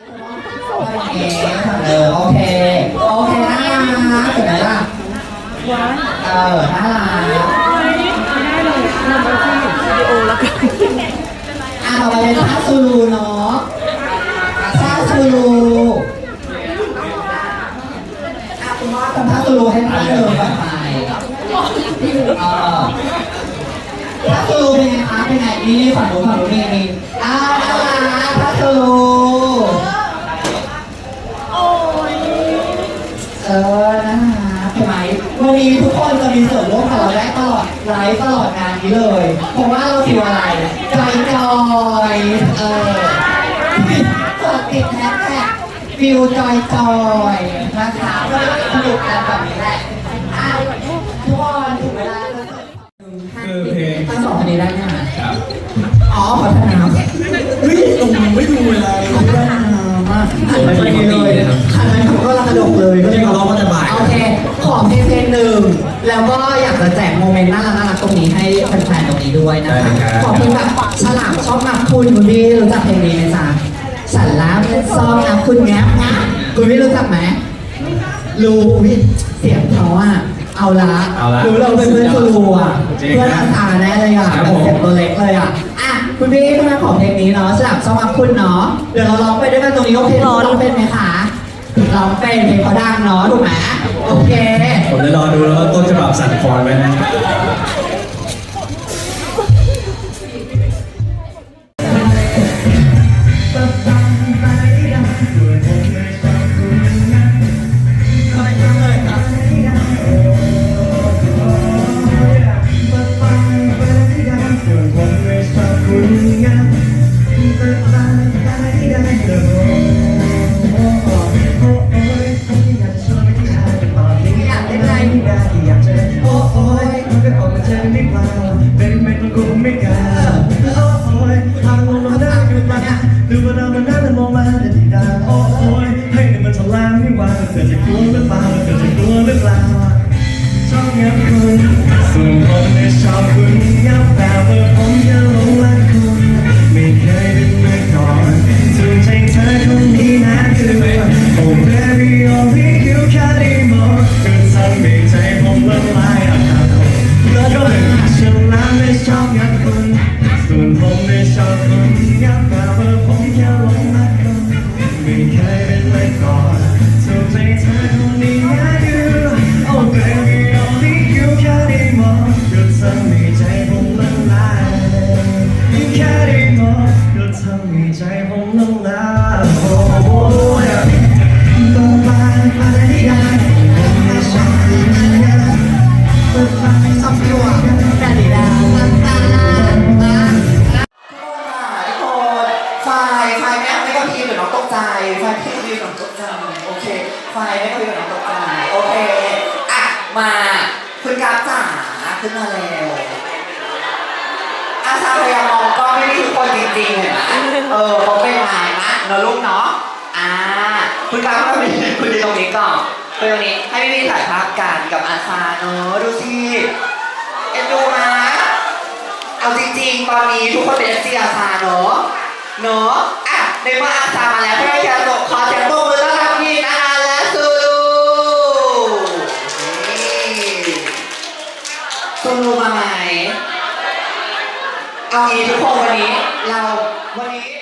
เออโอเค โอเคน่ารักเห็นไหมล่ะเออน่ารักอะต่อไปเป็นท่าซูลูเนาะท่าซูลูอะคุณว่าทำท่าซูลูให้ท่าเดิมแบบไหนเออท่าซูลูเป็นไงคะเป็นไงนี่ฝั่งนู้นฝั่งนู้นนี่นี่อ่าน่ารักท่าซูลู เออนะคะใช่ไหมวันนี้ทุกคนจะมี ส่วนร่วมกับเราได้ตลอดไลฟ์ตลอดงานนี้เลย เพราะว่าเราคืออะไรจอยจอยเออสดติดแฮชแท็กฟิวจอยจอยนะคะก็เลยสนุกกันแบบนี้แหละอะทุกคนถึงเวลาแล้วคือเพลงทั้งสองคนนี้ได้ไหมคะครับอ๋อขอโทษนะครับเฮ้ยผมไม่ดูเวลาเลยไม่ได้มากหันไปเลยหันไปผมก็ระกระดกเลยไม่ใช่เขาร้องมาแต่บ่ายโอเค ขอเพลงเพลงหนึ่งแล้วก็อย จะแจกโมเมนต์น่ารักน่ารักตรงนี้ให้แฟนๆตรงนี้ด้วยนะคะขอเพลงแบบฉลามชอบนับคุณคุณพี่รู้จักเพลงนี้ไหมจ๊ะฉันรักและชอบนับคุณแงบนะคุณพี่รู้จักไหมรู้อุ๊ยเสียงเขาอะเอาละเอาละรู้เราเป็นเพื่อนครูอะจริงเพื่อนนะอาสาแน่เลยอะครับแบบผม เสียงตัวเล็กเลยอะอะคุณพี่ทำไมของเพลงนี้เนาะฉลามชอบนับคุณเนาะเดี๋ยวเราร้องไปด้วยกันตรงนี้โอเคร้องเป็นไหมคะ ร้องเป็นเพลงเขาดังเนาะถูกไหมโอเค ผมจะรอดูแล้วว่าต้นฉบับสั่นคลอนไหมนะ เธอจะกลัวหรือเปล่าเธอจะกลัวหรือเปล่าชอบงับคุณส่วนผมเนี่ วนใจเธอคนนี้นะ you Oh baby only you can more จน ไม่ก็พีหรือน้องตกใจไฟพี่พีหรือน้องตกใจโอเคไฟไม่ก็พีหรือน้องตกใจโอเคอะมาคุณกราฟจ๋าขึ้นมาแล้วอาชาพยายามมองก็ไม่ได้ทุกคนจริงๆเห็นไหมเออเขาเป็นไงนะเนอะลูกเนาะอ่าคุณกราฟก็มีคุณดีตรงนี้ก่อนคุณตรงนี้ให้พี่ๆถ่ายภาพกันกับอาชาเนอะดูสิเอ็นดูนะเอาจริงๆ ตอนนี้ทุกคนเป็นเอฟซีอาซาเนอะเนอะอะ ในเมื่อาสามาแล้วเพื่อให้การจบขอเสียงปรบมือต้อนรับพี่นาอาและซูลูนี่ซูลูมาไหมเอางี้ทุกคนวันนี้ เราวันนี้